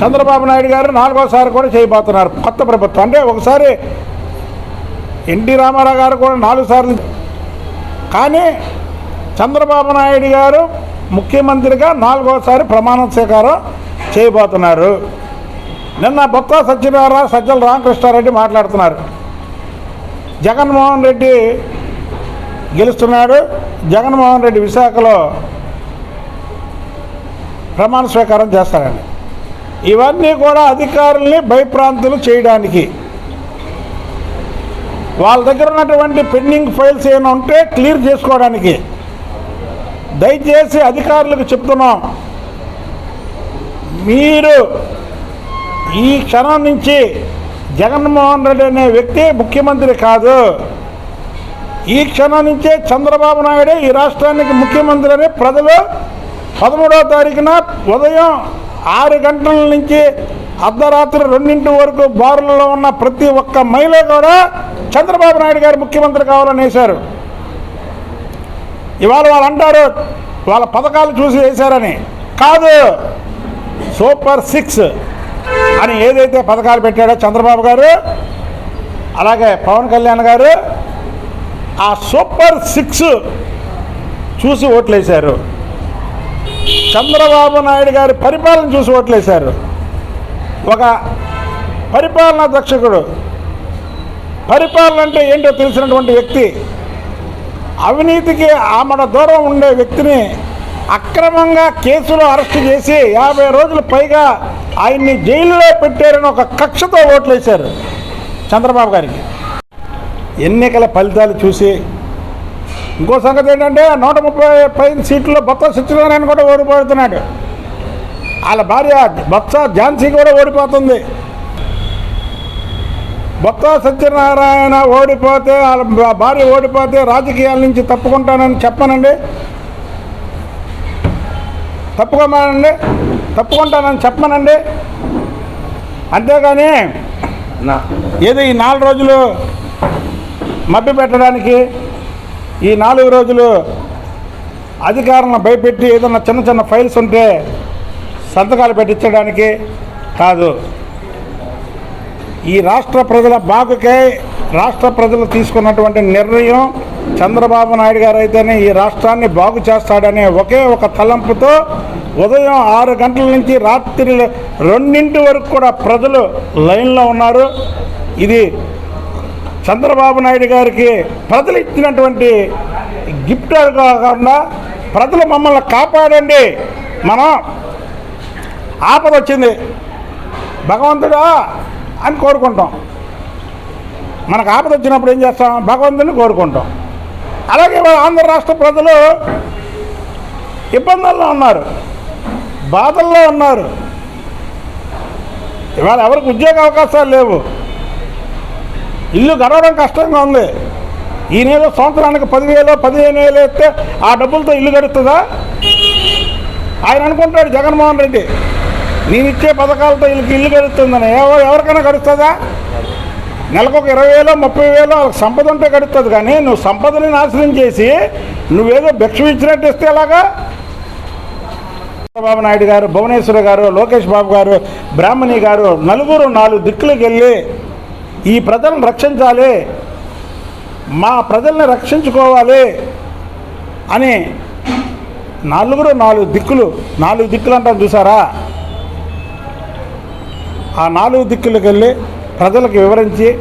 చంద్రబాబు నాయుడు గారు నాలుగోసారి కూడా చేయబోతున్నారు. కొత్త ప్రభుత్వం. అంటే ఒకసారి ఎన్టీ రామారావు గారు కూడా నాలుగు సార్లు కానీ చంద్రబాబు నాయుడు గారు ముఖ్యమంత్రిగా నాలుగోసారి ప్రమాణ స్వీకారం చేయబోతున్నారు. నిన్న బొత్స సత్యనారాయణ సజ్జల రామకృష్ణారెడ్డి మాట్లాడుతున్నారు. జగన్మోహన్ రెడ్డి గెలుస్తున్నాడు. జగన్మోహన్ రెడ్డి విశాఖలో ప్రమాణ స్వీకారం చేస్తారండి ఇవన్నీ కూడా అధికారుల్ని భయప్రాంతులు చేయడానికి. వాళ్ళ దగ్గర ఉన్నటువంటి పెండింగ్ ఫైల్స్ ఏమైనా ఉంటే క్లియర్ చేసుకోవడానికి. దయచేసి అధికారులకు చెప్తున్నాం. మీరు ఈ క్షణం నుంచి జగన్మోహన్ రెడ్డి అనే వ్యక్తి ముఖ్యమంత్రి కాదు. ఈ క్షణం నుంచే చంద్రబాబు నాయుడు ఈ రాష్ట్రానికి ముఖ్యమంత్రి అని ప్రజలు పదమూడవ తారీఖున ఉదయం ఆరు గంటల నుంచి అర్ధరాత్రి రెండింటి వరకు బారులలో ఉన్న ప్రతి ఒక్క మహిళ కూడా చంద్రబాబు నాయుడు గారు ముఖ్యమంత్రి కావాలని వేశారు. ఇవాళ వాళ్ళు అంటారు వాళ్ళ పథకాలు చూసి వేశారని. కాదు సూపర్ సిక్స్ అని ఏదైతే పథకాలు పెట్టాడో చంద్రబాబు గారు అలాగే పవన్ కళ్యాణ్ గారు ఆ సూపర్ సిక్స్ చూసి ఓట్లేశారు. చంద్రబాబు నాయుడు గారి పరిపాలన చూసి ఓట్లేశారు. ఒక పరిపాలనా దక్షకుడు పరిపాలన అంటే ఏంటో తెలిసినటువంటి వ్యక్తి అవినీతికి ఆమడ దూరం ఉండే వ్యక్తిని అక్రమంగా కేసులో అరెస్ట్ చేసి యాభై రోజులు పైగా ఆయన్ని జైల్లో పెట్టారని ఒక కక్షతో ఓట్లేశారు చంద్రబాబు గారికి. ఎన్నికల ఫలితాలు చూసి ఇంకో సంగతి ఏంటంటే నూట ముప్పై పైన సీట్లలో బొత్స సత్యనారాయణ కూడా ఓడిపోతున్నాడు. వాళ్ళ భార్య బొత్స ఝాన్సీ కూడా ఓడిపోతుంది. బొత్స సత్యనారాయణ ఓడిపోతే వాళ్ళ భార్య ఓడిపోతే రాజకీయాల నుంచి తప్పుకుంటానని చెప్పనండి. తప్పుకోమానండి. తప్పుకుంటానని చెప్పమనండి అంతేగాని ఏదో ఈ నాలుగు రోజులు మభ్య పెట్టడానికి ఈ నాలుగు రోజులు అధికారులను భయపెట్టి ఏదన్నా చిన్న చిన్న ఫైల్స్ ఉంటే సంతకాలు పెట్టించడానికి కాదు. ఈ రాష్ట్ర ప్రజల బాగుకై రాష్ట్ర ప్రజలు తీసుకున్నటువంటి నిర్ణయం చంద్రబాబు నాయుడు గారు అయితేనే ఈ రాష్ట్రాన్ని బాగు చేస్తాడనే ఒకే ఒక తలంపుతో ఉదయం ఆరు గంటల నుంచి రాత్రి రెండింటి వరకు కూడా ప్రజలు లైన్లో ఉన్నారు. ఇది చంద్రబాబు నాయుడు గారికి ప్రజలు ఇచ్చినటువంటి గిఫ్ట్ కాకుండా ప్రజలు మమ్మల్ని కాపాడండి. మనం ఆపద వచ్చింది. భగవంతుడా అని కోరుకుంటాం. మనకు ఆపద వచ్చినప్పుడు ఏం చేస్తాం? భగవంతుని కోరుకుంటాం. అలాగే ఆంధ్ర రాష్ట్ర ప్రజలు ఇబ్బందుల్లో ఉన్నారు. బాధల్లో ఉన్నారు. ఇవాళ ఎవరికి ఉద్యోగ అవకాశాలు లేవు. ఇల్లు గడవడం కష్టంగా ఉంది. ఈ నెల సంవత్సరానికి పదివేలు పదిహేను వేలు ఇస్తే ఆ డబ్బులతో ఇల్లు గడుతుందా ఆయన అనుకుంటాడు జగన్మోహన్ రెడ్డి నేను ఇచ్చే పథకాలతో వీళ్ళకి ఇల్లు గడుతుందని ఎవరు ఎవరికైనా గడుస్తుందా నెలకు ఒక ఇరవై వేలు ముప్పై వేలు వాళ్ళకి సంపద ఉంటే గడుస్తుంది కానీ నువ్వు సంపదని నాశనం చేసి నువ్వేదో భిక్ష ఇచ్చినట్టు ఇస్తే ఎలాగా? చంద్రబాబు నాయుడు గారు భువనేశ్వర్ గారు లోకేష్ బాబు గారు బ్రాహ్మణి గారు నలుగురు నాలుగు దిక్కులకు వెళ్ళి ఈ ప్రజలను రక్షించాలి. మా ప్రజల్ని రక్షించుకోవాలి అని నలుగురు నాలుగు దిక్కులు నాలుగు దిక్కులు అంటారు చూసారా? ఆ నాలుగు దిక్కులకు వెళ్ళి ప్రజలకు వివరించి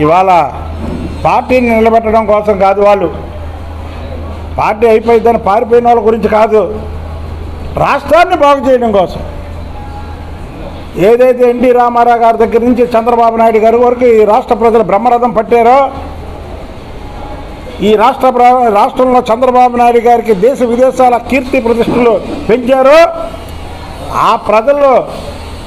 ఇవాళ పార్టీని నిలబెట్టడం కోసం కాదు వాళ్ళు. పార్టీ అయిపోయిందని పారిపోయిన వాళ్ళ గురించి కాదు. రాష్ట్రాన్ని బాగు చేయడం కోసం. ఏదైతే ఎన్టీ రామారావు గారి దగ్గర నుంచి చంద్రబాబు నాయుడు గారి వరకు ఈ రాష్ట్ర ప్రజలు బ్రహ్మరథం పట్టారో ఈ రాష్ట్ర రాష్ట్రంలో చంద్రబాబు నాయుడు గారికి దేశ విదేశాల కీర్తి ప్రతిష్టలు పెంచారో ఆ ప్రజలు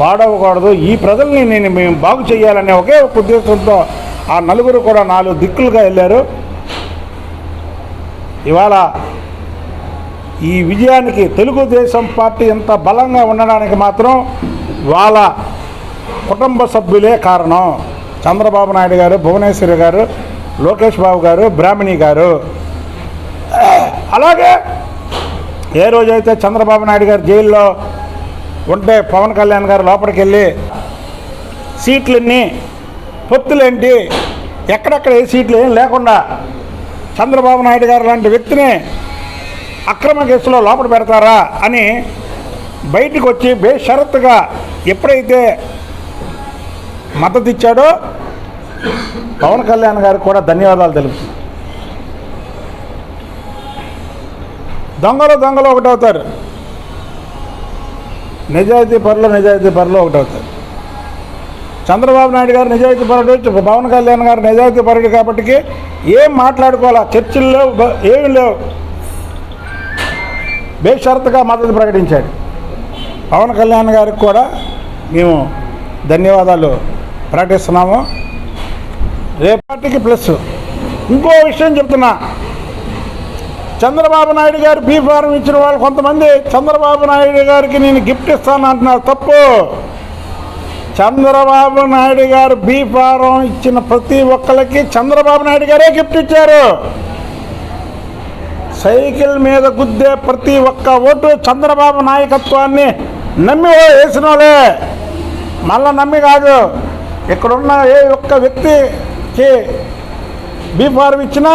పాడవకూడదు. ఈ ప్రజల్ని నేను మేము బాగు చేయాలనే ఒకే ఒక ఉద్దేశంతో ఆ నలుగురు కూడా నాలుగు దిక్కులుగా వెళ్ళారు. ఇవాళ ఈ విజయానికి తెలుగుదేశం పార్టీ ఎంత బలంగా ఉండడానికి మాత్రం వాళ్ళ కుటుంబ సభ్యులే కారణం. చంద్రబాబు నాయుడు గారు భువనేశ్వరి గారు లోకేష్ బాబు గారు బ్రాహ్మణి గారు. అలాగే ఏ రోజైతే చంద్రబాబు నాయుడు గారు జైల్లో ఉంటే పవన్ కళ్యాణ్ గారు లోపలికి వెళ్ళి సీట్లన్నీ పొత్తులేంటి? ఎక్కడెక్కడ ఏ సీట్లు ఏం లేకుండా చంద్రబాబు నాయుడు గారు లాంటి వ్యక్తిని అక్రమ కేసులో లోపల పెడతారా అని బయటికి వచ్చి బేషరత్తుగా ఎప్పుడైతే మద్దతు ఇచ్చాడో పవన్ కళ్యాణ్ గారికి కూడా ధన్యవాదాలు తెలుపుతుంది. దొంగలు దొంగలు ఒకటవుతారు. నిజాయితీ పరులు నిజాయితీ పరులు ఒకటవుతారు. చంద్రబాబు నాయుడు గారు నిజాయితీ పరుడు పవన్ కళ్యాణ్ గారు నిజాయితీ పరుడు కాబట్టి ఏం మాట్లాడుకోవాలా? చర్చలు లేవు బ- లేవు. బేషరత్గా మద్దతు ప్రకటించాడు. పవన్ కళ్యాణ్ గారికి కూడా మేము ధన్యవాదాలు ప్రకటిస్తున్నాము. రేపటికి ప్లస్. ఇంకో విషయం చెప్తున్నా. చంద్రబాబు నాయుడు గారు బీ ఫారం ఇచ్చిన వాళ్ళు కొంతమంది. చంద్రబాబు నాయుడు గారికి నేను గిఫ్ట్ ఇస్తాను అంటున్నారు. తప్పు. చంద్రబాబు నాయుడు గారు బీ ఫారం ఇచ్చిన ప్రతి ఒక్కరికి చంద్రబాబు నాయుడు గారే గిఫ్ట్ ఇచ్చారు. సైకిల్ మీద గుద్దే ప్రతి ఒక్క ఓటు చంద్రబాబు నాయకత్వాన్ని నమ్మి వేసిన వాళ్ళే మళ్ళా నమ్మి కాదు ఇక్కడున్న ఏ ఒక్క వ్యక్తికి బీఫారం ఇచ్చినా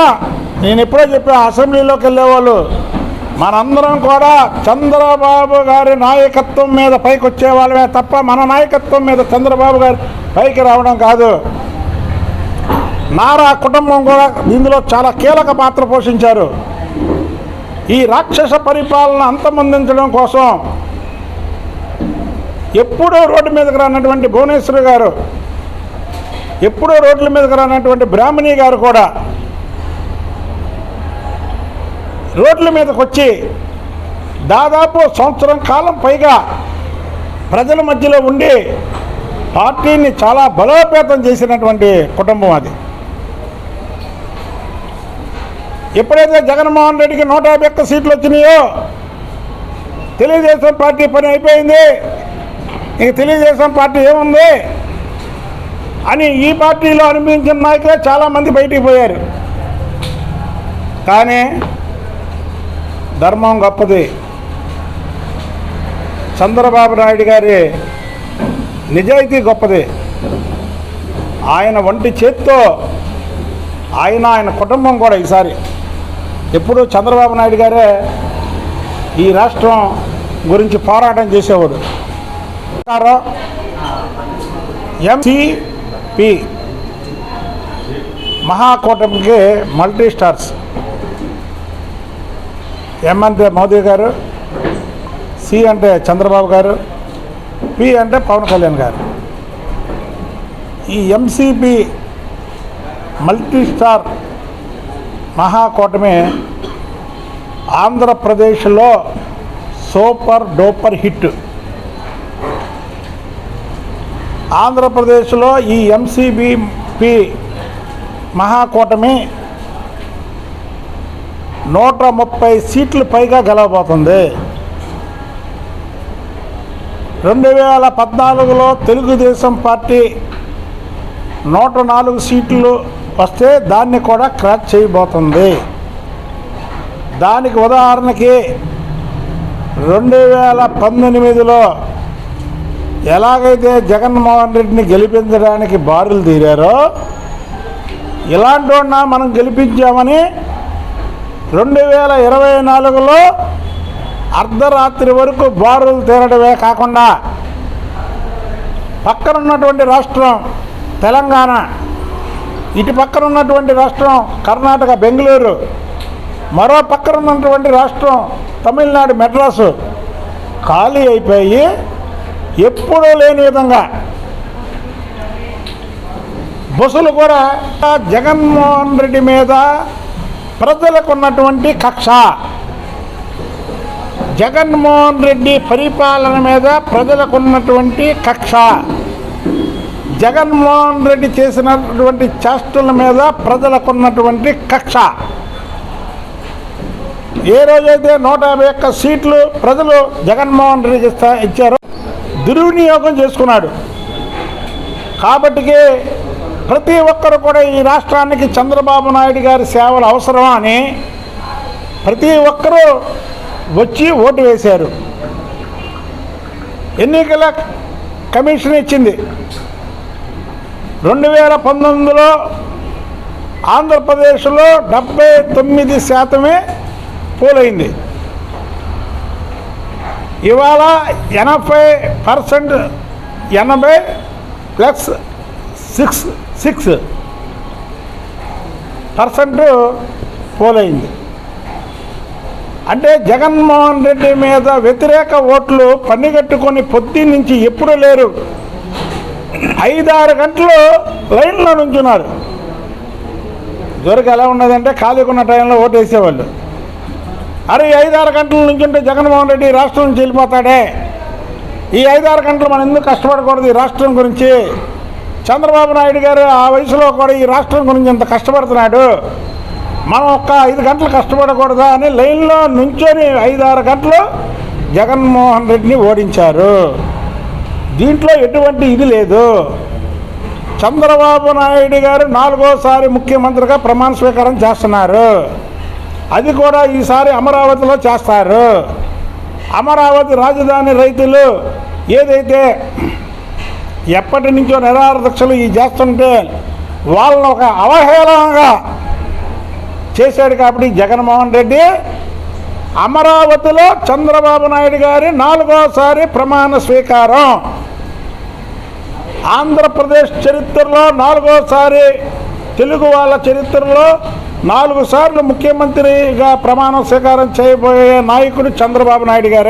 నేను ఎప్పుడో చెప్పా అసెంబ్లీలోకి వెళ్ళేవాళ్ళు. మనందరం కూడా చంద్రబాబు గారి నాయకత్వం మీద పైకి వచ్చే వాళ్ళమే తప్ప మన నాయకత్వం మీద చంద్రబాబు గారు పైకి రావడం కాదు. నారా కుటుంబం కూడా ఇందులో చాలా కీలక పాత్ర పోషించారు. ఈ రాక్షస పరిపాలన అంతమొందించడం కోసం ఎప్పుడో రోడ్డు మీదకి రానటువంటి భువనేశ్వరి గారు ఎప్పుడో రోడ్ల మీదకి రానటువంటి బ్రాహ్మణి గారు కూడా రోడ్ల మీదకి వచ్చి దాదాపు సంవత్సరం కాలం పైగా ప్రజల మధ్యలో ఉండి పార్టీని చాలా బలోపేతం చేసినటువంటి కుటుంబం అది. ఎప్పుడైతే జగన్మోహన్ రెడ్డికి నూట యాభై ఒక్క సీట్లు వచ్చినాయో తెలుగుదేశం పార్టీ పని అయిపోయింది. ఇంక తెలుగుదేశం పార్టీ ఏముంది? అని ఈ పార్టీలో అనిపించిన నాయకులే చాలామంది బయటికి పోయారు. కానీ ధర్మం గొప్పది. చంద్రబాబు నాయుడు గారి నిజాయితీ గొప్పది. ఆయన వంటి చేత్తో ఆయన ఆయన కుటుంబం కూడా ఈసారి ఎప్పుడు చంద్రబాబు నాయుడు గారే ఈ రాష్ట్రం గురించి పోరాటం చేసేవాడు. ఎంసిపి మహాకూటమికి మల్టీ స్టార్స్ ఎం అంటే మోదీ గారు సి అంటే చంద్రబాబు గారు పి అంటే పవన్ కళ్యాణ్ గారు. ఈ ఎంసిపి మల్టీ స్టార్ మహాకూటమి ఆంధ్రప్రదేశ్లో సూపర్ డూపర్ హిట్. ఆంధ్రప్రదేశ్లో ఈ ఎంసీబీపి మహాకూటమి నూట ముప్పై సీట్లు పైగా గెలవబోతుంది. రెండు వేల పద్నాలుగులో తెలుగుదేశం పార్టీ నూట నాలుగు సీట్లు వస్తే దాన్ని కూడా క్రాక్ చేయబోతుంది. దానికి ఉదాహరణకి రెండు వేల పంతొమ్మిదిలో ఎలాగైతే జగన్మోహన్ రెడ్డిని గెలిపించడానికి బారులు తీరారో ఇలాంటి వాడిన మనం గెలిపించామని రెండు వేల ఇరవై నాలుగులో అర్ధరాత్రి వరకు బారులు తీరడమే కాకుండా పక్కన ఉన్నటువంటి రాష్ట్రం తెలంగాణ ఇటు పక్కన ఉన్నటువంటి రాష్ట్రం కర్ణాటక బెంగళూరు. మరో పక్కన ఉన్నటువంటి రాష్ట్రం తమిళనాడు మెడ్రాసు. ఖాళీ అయిపోయి ఎప్పుడూ లేని విధంగా బస్సులు కూడా జగన్మోహన్ రెడ్డి మీద ప్రజలకు ఉన్నటువంటి కక్ష. జగన్మోహన్ రెడ్డి పరిపాలన మీద ప్రజలకు ఉన్నటువంటి కక్ష. జగన్మోహన్ రెడ్డి చేసినటువంటి చేష్టల మీద ప్రజలకు ఉన్నటువంటి కక్ష. ఏ రోజైతే నూట యాభై ఒక్క సీట్లు ప్రజలు జగన్మోహన్ రెడ్డికి ఇస్తా ఇచ్చారో దుర్వినియోగం చేసుకున్నాడు. కాబట్టి ప్రతి ఒక్కరు కూడా ఈ రాష్ట్రానికి చంద్రబాబు నాయుడు గారి సేవలు అవసరమా అని ప్రతి ఒక్కరూ వచ్చి ఓటు వేశారు. ఎన్నికల కమిషన్ ఇచ్చింది. రెండు వేల పంతొమ్మిదిలో ఆంధ్రప్రదేశ్లో డెబ్బై తొమ్మిది శాతమే పోలైంది. ఇవాళ ఎనభై పర్సెంట్ ఎనభై ప్లస్ సిక్స్ సిక్స్ పర్సెంట్ పోలైంది. అంటే జగన్మోహన్ రెడ్డి మీద వ్యతిరేక ఓట్లు పన్నిగట్టుకొని పొద్దు నుంచి ఎప్పుడు లేరు. ఐదారు గంటలు లైన్లో నుంచున్నారు. దొరికి ఎలా ఉన్నదంటే ఖాళీగా ఉన్న టైంలో ఓటు వేసేవాళ్ళు అరే ఐదారు గంటల నుంచి ఉంటే జగన్మోహన్ రెడ్డి రాష్ట్రం నుంచి వెళ్ళిపోతాడే. ఈ ఐదారు గంటలు మనం ఎందుకు కష్టపడకూడదు ఈ రాష్ట్రం గురించి? చంద్రబాబు నాయుడు గారు ఆ వయసులో కూడా ఈ రాష్ట్రం గురించి ఇంత కష్టపడుతున్నాడు. మనం ఒక్క ఐదు గంటలు కష్టపడకూడదా అని లైన్లో నుంచొని ఐదారు గంటలు జగన్మోహన్ రెడ్డిని ఓడించారు. దీంట్లో ఎటువంటి ఇది లేదు. చంద్రబాబు నాయుడు గారు నాలుగోసారి ముఖ్యమంత్రిగా ప్రమాణ స్వీకారం చేస్తున్నారు. అది కూడా ఈసారి అమరావతిలో చేస్తారు. అమరావతి రాజధాని రైతులు ఏదైతే ఎప్పటి నుంచో నిరారదక్షలు ఈ చేస్తుంటే వాళ్ళని ఒక అవహేళనగా చేశాడు కాబట్టి జగన్మోహన్ రెడ్డి అమరావతిలో చంద్రబాబు నాయుడు గారి నాలుగోసారి ప్రమాణ స్వీకారం. ఆంధ్రప్రదేశ్ చరిత్రలో నాలుగోసారి తెలుగు వాళ్ళ చరిత్రలో నాలుగు సార్లు ముఖ్యమంత్రిగా ప్రమాణ స్వీకారం చేయబోయే నాయకుడు చంద్రబాబు నాయుడు గారు.